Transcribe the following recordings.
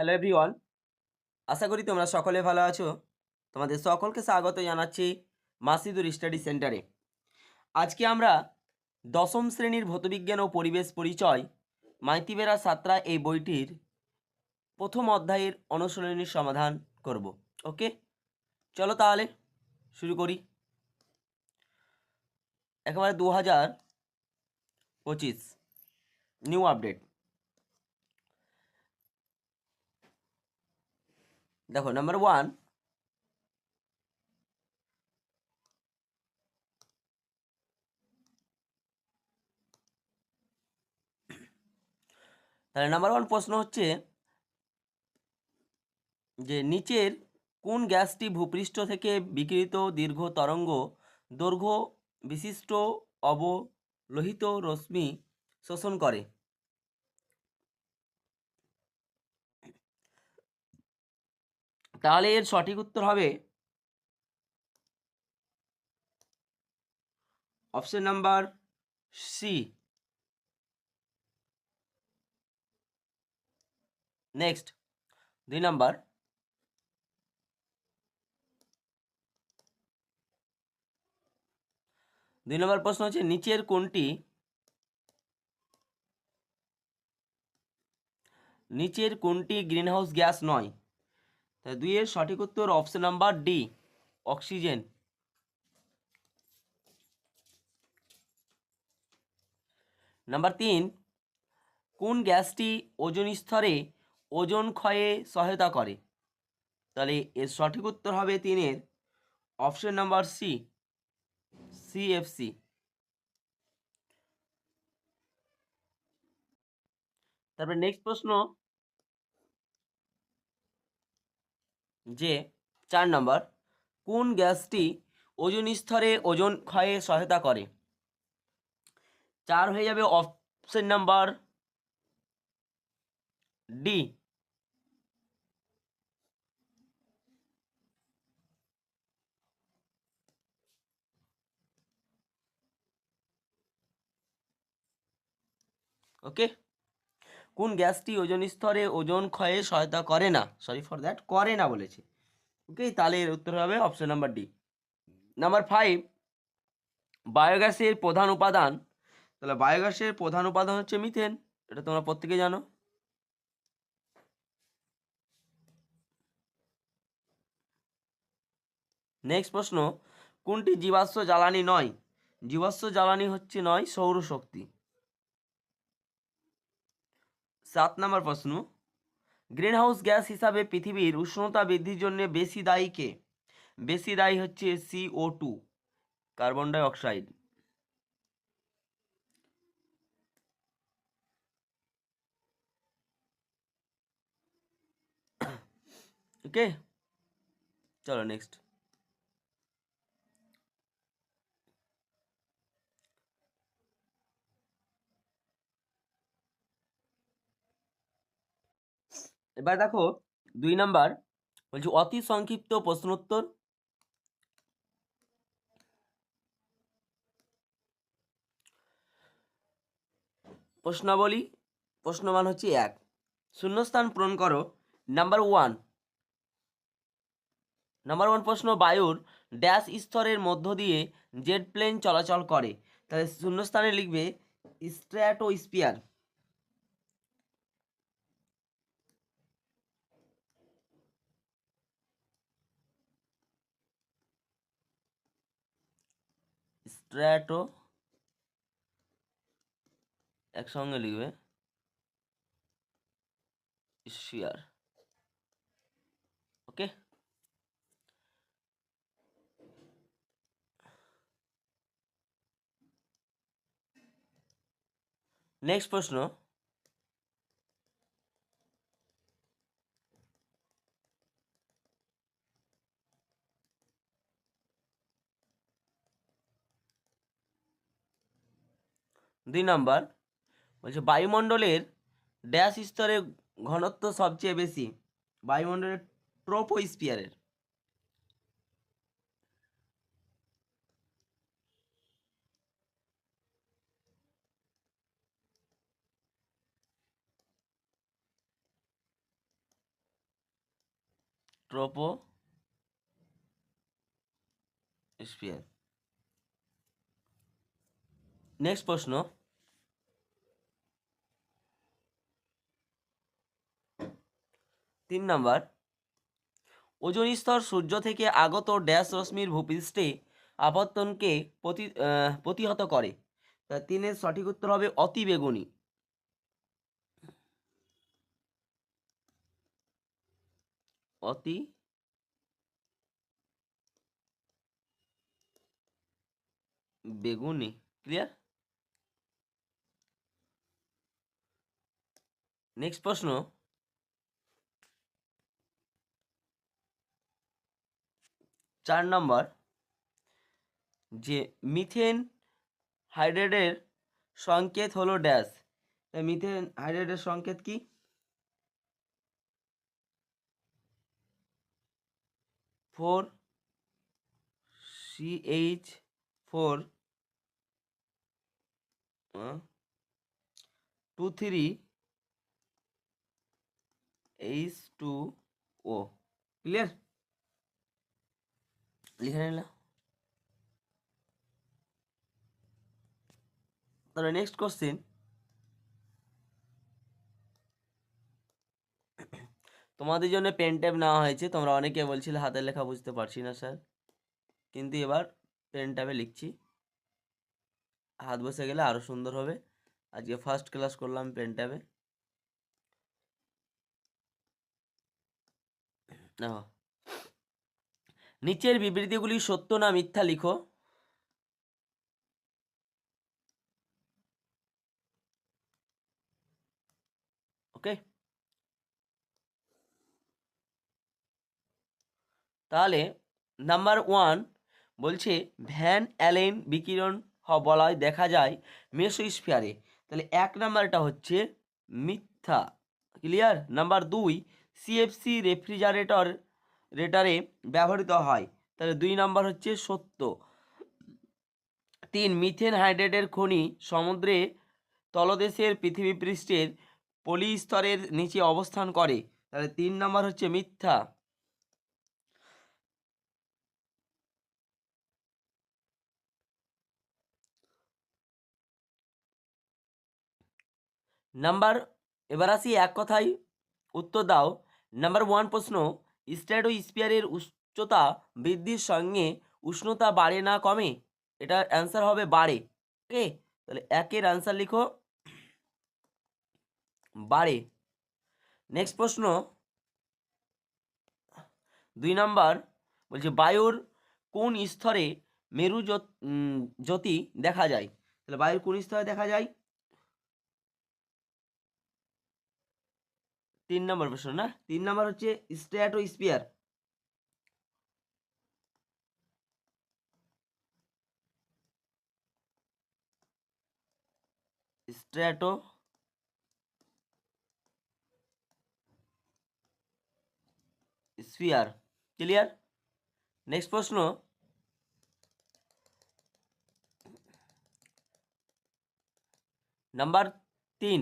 Hello everyone আশা করি তোমরা সকলে ভালো আছো। তোমাদের সকলকে স্বাগত জানাচ্ছি মাসিদুর স্টাডি সেন্টারে। আজকে আমরা দশম শ্রেণির ভৌতবিজ্ঞান ও পরিবেশ পরিচয় মাইতিবেরা সাতরা এই বইটির প্রথম অধ্যায়ের অনুশীলনীর সমাধান করব। ওকে? চলো তাহলে শুরু করি। একেবারে দু হাজার পঁচিশ। New update. দেখো নাম্বার ওয়ান তাহলে নাম্বার ওয়ান প্রশ্ন হচ্ছে যে নিচের কোন গ্যাসটি ভূপৃষ্ঠ থেকে বিকিরিত দীর্ঘ তরঙ্গ দৈর্ঘ্য বিশিষ্ট অবলোহিত রশ্মি শোষণ করে? তাহলে এর সঠিক উত্তর হবে অপশন নাম্বার সি। নেক্সট, দুই নাম্বার। দুই নম্বর প্রশ্ন হচ্ছে, নিচের কোনটি? নিচের কোনটি গ্রিনহাউস গ্যাস নয়? তাই দুইয়ের সঠিক উত্তর option number D oxygen number তিন, কোন গ্যাসটি ওজন স্তরে ওজন ক্ষয়ে সহায়তা করে? তাহলে এর সঠিক উত্তর হবে তিনের অপশন নাম্বার সি সিএফসি তারপরে নেক্সট প্রশ্ন যে চার নম্বর, কোন গ্যাসটি ওজন স্তরে ওজন ক্ষয়ে সহায়তা করে? চার হয়ে যাবে অপশন নাম্বার ডি ওকে কোন গ্যাসটি ওজন স্তরে ওজন ক্ষয়ে সহায়তা করে না? সরি ফর দ্যাট করে না বলেছে। ওকে তাহলে এর উত্তর হবে option number D number five বায়োগ্যাসের প্রধান উপাদান। তাহলে বায়োগ্যাসের প্রধান উপাদান হচ্ছে মিথেন এটা তোমরা প্রত্যেকে জানো। নেক্সট প্রশ্ন, কোনটি জীবাশ্ম জ্বালানি নয়? জীবাশ্ম জ্বালানি হচ্ছে নয়, সৌরশক্তি। সাত নম্বর প্রশ্ন, গ্রিনহাউস গ্যাস হিসাবে পৃথিবীর উষ্ণতা বৃদ্ধির জন্য বেশি দায়ী কে? বেশি দায়ী হচ্ছে CO two carbon die oxide ওকে চলো নেক্সট এবার দেখো, দুই নাম্বার, বলছি অতি সংক্ষিপ্ত প্রশ্নোত্তর। প্রশ্নাবলী, প্রশ্নমান হচ্ছে এক। শূন্যস্থান পূরণ করো, নাম্বার ওয়ান। নাম্বার ওয়ান প্রশ্ন, বায়ুর ড্যাশ স্তরের মধ্য দিয়ে জেট প্লেন চলাচল করে। তাহলে শূন্যস্থানে লিখবে স্ট্র্যাটোস্পিয়ার স্ট্র্যাটো একসঙ্গে লিখবে। শিয়ার ওকে? নেক্সট প্রশ্ন। দুই নম্বর, বলছে বায়ুমণ্ডলের ড্যাশ স্তরের ঘনত্ব সবচেয়ে বেশি, বায়ুমণ্ডলের ট্রোপোস্পিয়ারের ট্রোপো স্পিয়ার নেক্সট প্রশ্ন তিন নাম্বার ওজোন স্তর সূর্য থেকে আগত ড্যাশ রশ্মির ভূপৃষ্ঠে আপত্তনকে প্রতি প্রতিহত করে। তিনের সঠিক উত্তর হবে অতি বেগুনি। অতি বেগুনি, ক্লিয়ার? নেক্সট প্রশ্ন চার নম্বর, যে মিথেন হাইড্রেটের সংকেত হলো ড্যাশ। মিথেন হাইড্রেটের সংকেত কি? Four CH four two three H two O. Clear? লিখে নিলাম তাহলে নেক্সট কোশ্চেন তোমাদের জন্য পেন ট্যাব নেওয়া হয়েছে। তোমরা অনেকে বলছিলে হাতের লেখা বুঝতে পারছি না স্যার কিন্তু এবার পেন ট্যাবে লিখছি। হাত বসে গেলে আরও সুন্দর হবে। আজকে ফার্স্ট ক্লাস করলাম পেন ট্যাবে দেখো নিচের বিবৃতিগুলি সত্য না মিথ্যা লিখো। ওকে? তাহলে নাম্বার ওয়ান বলছে, ভ্যান অ্যালেন বিকিরণ বলায় দেখা যায় মেসোস্ফিয়ারে তাহলে এক নাম্বারটা হচ্ছে মিথ্যা। ক্লিয়ার? নাম্বার দুই, সিএফসি রেফ্রিজারেটর রেটারে ব্যবহৃত হয়। তাহলে দুই নম্বর হচ্ছে সত্য। তিন, মিথেন হাইড্রেটের খনি সমুদ্রে তলদেশের পৃথিবী পৃষ্ঠের পলিস্তরের নিচে অবস্থান করে। তাহলে তিন নম্বর হচ্ছে মিথ্যা। নাম্বার, এবার আসি এক কথায় উত্তর দাও। নাম্বার ওয়ান প্রশ্ন স্ট্র্যাটোস্ফিয়ারের উচ্চতা বৃদ্ধির সঙ্গে উষ্ণতা বাড়ে না কমে? এটার অ্যান্সার হবে বাড়ে। ওকে তাহলে একের অ্যান্সার লিখো। বাড়ে। নেক্সট প্রশ্ন। দুই নাম্বার বলছে, বায়ুর কোন স্তরে মেরু জ্যোতি দেখা যায়? তাহলে বায়ুর কোন স্তরে দেখা যায়? তিন নম্বর প্রশ্ন না তিন নম্বর হচ্ছে stratosphere stratosphere clear next প্রশ্ন নাম্বার তিন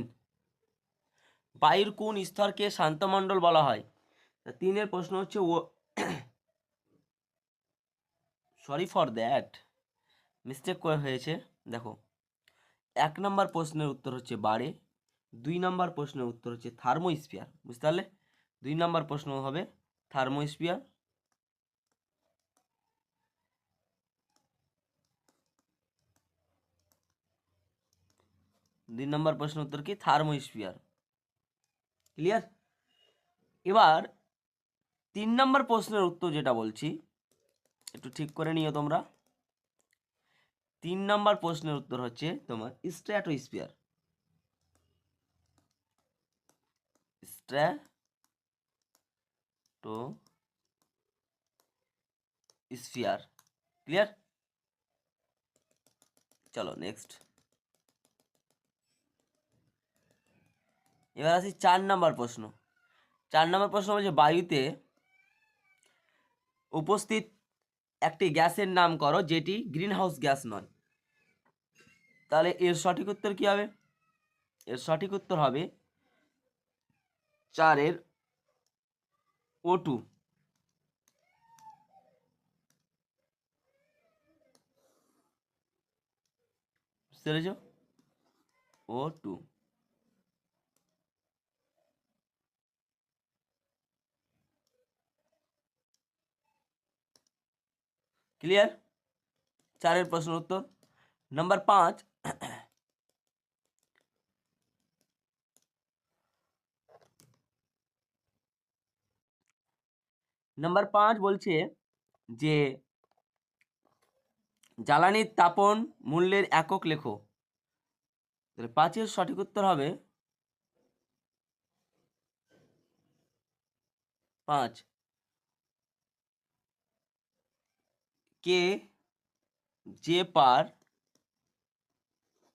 বায়ুর কোন স্তরকে শান্তমণ্ডল বলা হয়? তিনের প্রশ্ন হচ্ছে ও সরি ফর দ্যাট মিস্টেক করে হয়েছে। দেখো, এক নম্বর প্রশ্নের উত্তর হচ্ছে বারে, দুই নম্বর প্রশ্নের উত্তর হচ্ছে থার্মোস্ফিয়ার। বুঝতে পারলে? দুই নম্বর প্রশ্ন হবে থার্মোস্ফিয়ার। দুই নম্বর প্রশ্ন উত্তর কি? থার্মোস্ফিয়ার। ক্লিয়ার এবার তিন নম্বর প্রশ্নের উত্তর যেটা বলছি, একটু ঠিক করে নিও তোমরা। তিন নম্বর প্রশ্নের উত্তর হচ্ছে তোমার স্ট্র্যাটোস্ফিয়ার স্ট্র্যাটো স্ফিয়ার ক্লিয়ার চলো নেক্সট এবার আসি চার নাম্বার প্রশ্ন। চার নাম্বার প্রশ্ন বলছে, বায়ুতে উপস্থিত একটি গ্যাসের নাম করো, যেটি গ্রিন হাউস গ্যাস নয়। তাহলে এর সঠিক উত্তর কী হবে? এর সঠিক উত্তর হবে চারের ও টু বুঝতে পেরেছ? ও টু ক্লিয়ার চারের প্রশ্ন উত্তর। নাম্বার পাঁচ। নাম্বার পাঁচ বলছে যে জ্বালানির তাপন মূল্যের একক লেখো। পাঁচের সঠিক উত্তর হবে পাঁচ। কে? যে পার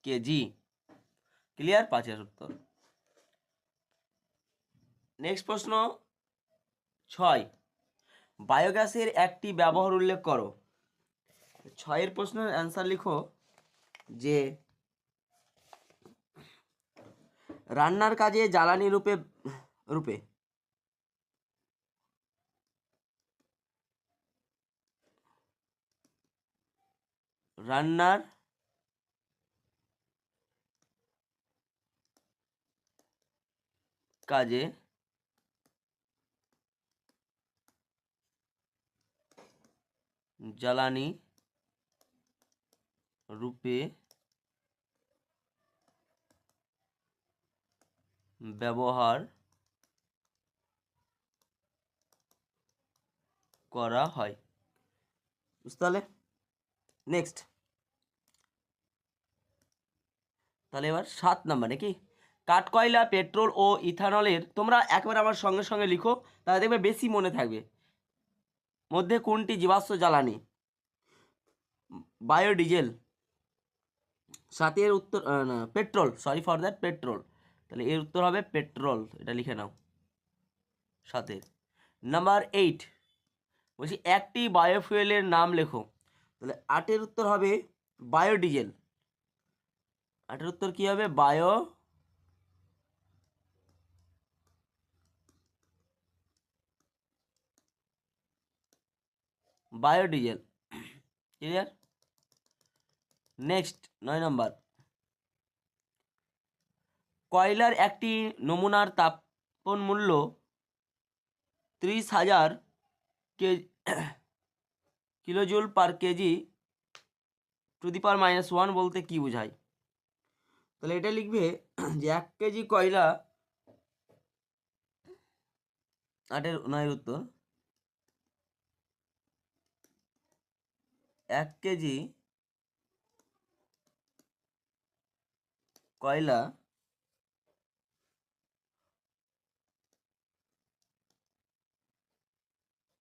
কেজি ক্লিয়ার? পাঁচের উত্তর। নেক্সট প্রশ্ন, ছয়। বায়োগ্যাসের একটি ব্যবহার উল্লেখ করো। ছয়ের প্রশ্নের অ্যান্সার লিখো, যে রান্নার কাজে জ্বালানি রূপে রূপে। রান্নার কাজে জ্বালানি রূপে ব্যবহার করা হয়। বুঝতে নেক্সট তাহলে এবার সাত নাম্বার নাকি? কাঠকয়লা, পেট্রোল ও ইথানলের তোমরা একবার আমার সঙ্গে সঙ্গে লিখো, তাহলে দেখবে বেশি মনে থাকবে। মধ্যে কোনটি জীবাশ্ম জ্বালানি? বায়োডিজেল। সাতের উত্তর না, petrol sorry for that petrol. তাহলে এর উত্তর হবে পেট্রোল, এটা লিখে নাও। সাতের নাম্বার এইট। বলছি একটি বায়োফুয়েলের নাম লেখো। তাহলে আটের উত্তর হবে বায়োডিজেল। আটের উত্তর কি হবে? বায়ো। বায়োডিজেল। ক্লিয়ার নেক্সট নয় নম্বর। কয়লার একটি নমুনার তাপন মূল্য ত্রিশ হাজার কে kilojoule per KG to the power minus one বলতে কি বোঝায়? তাহলে এটা লিখবে যে এক কেজি কয়লা? আটের নয়ের উত্তর। এক কেজি কয়লা?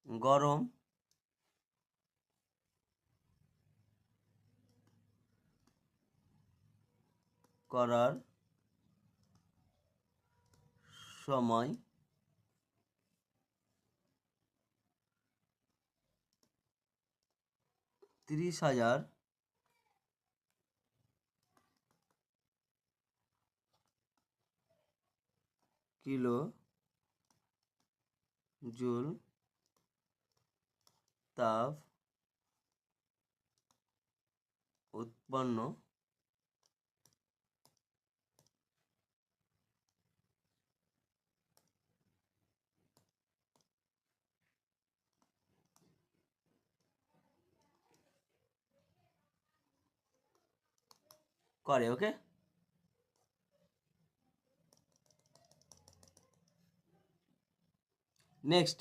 গরম করার সময় তিরিশ হাজার কিলো জুল তাপ উৎপন্ন করে ওকে নেক্সট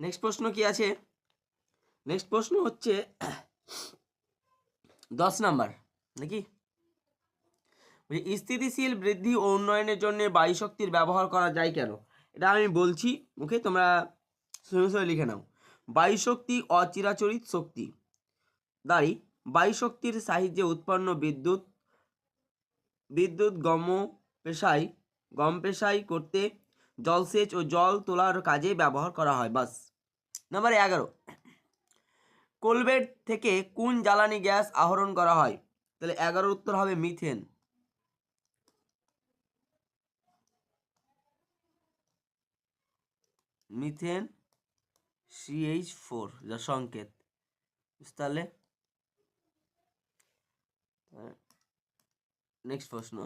নেক্সট প্রশ্ন কি আছে? নেক্সট প্রশ্ন হচ্ছে দশ নাম্বার, নাকি? স্থিতিশীল বৃদ্ধি ও উন্নয়নের জন্য বায়ু শক্তির ব্যবহার করা যায় কেন? এটা আমি বলছি ওকে তোমরা শুনে শুনে লিখে নাও। বায়ু শক্তি, অচিরাচরিত শক্তি। দাঁড়ি বায়ু শক্তির সাহায্যে উৎপন্ন বিদ্যুৎ বিদ্যুৎ গম পেশায়, গম পেশাই করতে জলসেচ ও জল তোলার কাজে ব্যবহার করা হয়। বাস নাম্বার এগারো। কোলবেট থেকে কোন জ্বালানি গ্যাস আহরণ করা হয়? তাহলে এগারোর উত্তর হবে মিথেন। মিথেন সিএইচ ফোর যা সংকেত। বুঝতে নেক্সট প্রশ্ন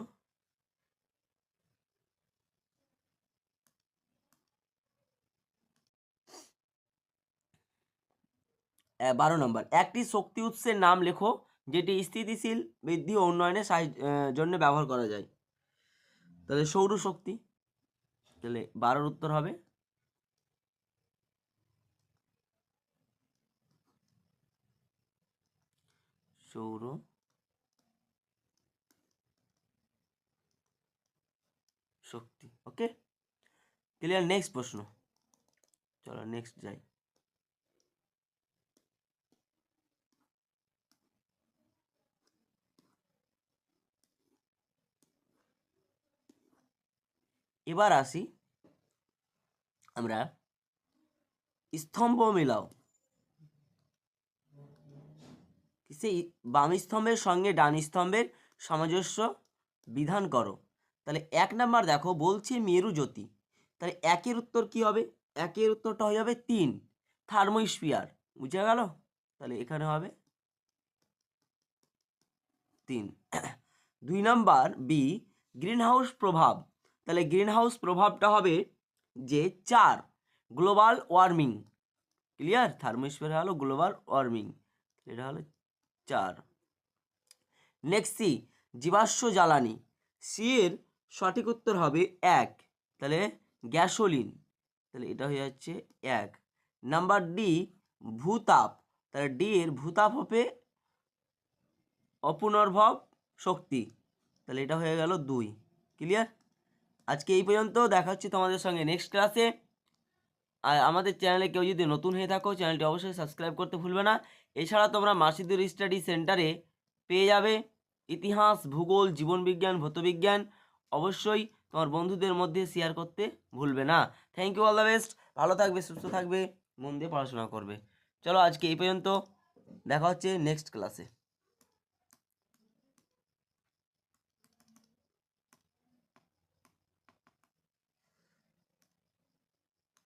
বারো নম্বর। একটি শক্তি উৎসের নাম লেখো, যেটি স্থিতিশীল বৃদ্ধি ও উন্নয়নের জন্য ব্যবহার করা যায়। তাহলে সৌরশক্তি তাহলে বারোর উত্তর হবে। সৌর শক্তি ওকে ক্লিয়ার নেক্সট প্রশ্ন। চলো নেক্সট যাই। এবার আসি আমরা স্তম্ভ মিলাও। সেই বাম স্তম্ভের সঙ্গে ডান স্তম্ভের সামঞ্জস্য বিধান করো। তাহলে এক নাম্বার দেখো, বলছে মেরু জ্যোতি তাহলে একের উত্তর কি হবে? একের উত্তরটা হয়ে যাবে তিন। থার্মোস্ফিয়ার, বুঝে গেল? তাহলে এখানে হবে তিন। দুই নাম্বার বি গ্রিন হাউস প্রভাব। তাহলে গ্রিন হাউস প্রভাবটা হবে যে চার, গ্লোবাল ওয়ার্মিং। ক্লিয়ার? থার্মোস্ফিয়ার হলো গ্লোবাল ওয়ার্মিং। এটা হলো চার। নেক্সট সি, জীবাশ্ম জ্বালানি। সি এর সঠিক উত্তর হবে এক। তাহলে গ্যাসোলিন, তাহলে এটা হয়ে যাচ্ছে এক। নাম্বার ডি, ভূতাপ, তাহলে ডি এর ভূতাপ হবে অপুনর্ভব শক্তি। তাহলে এটা হয়ে গেল দুই। ক্লিয়ার আজকে এই পর্যন্ত, দেখা হচ্ছে তোমাদের সঙ্গে নেক্সট ক্লাসে আর আমাদের চ্যানেলে কেউ যদি নতুন হয়ে থাকো চ্যানেলটি অবশ্যই সাবস্ক্রাইব করতে ভুলবে না। এছাড়া তোমরা মাসিদুর স্টাডি সেন্টারে পেয়ে যাবে। ইতিহাস, ভূগোল জীবনবিজ্ঞান ভৌতবিজ্ঞান অবশ্যই তোমার বন্ধুদের মধ্যে শেয়ার করতে ভুলবে না। Thank you all the best ভালো থাকবে, সুস্থ থাকবে, মন দিয়ে পড়াশোনা করবে। চলো আজকে এই পর্যন্ত। দেখা হচ্ছে নেক্সট ক্লাসে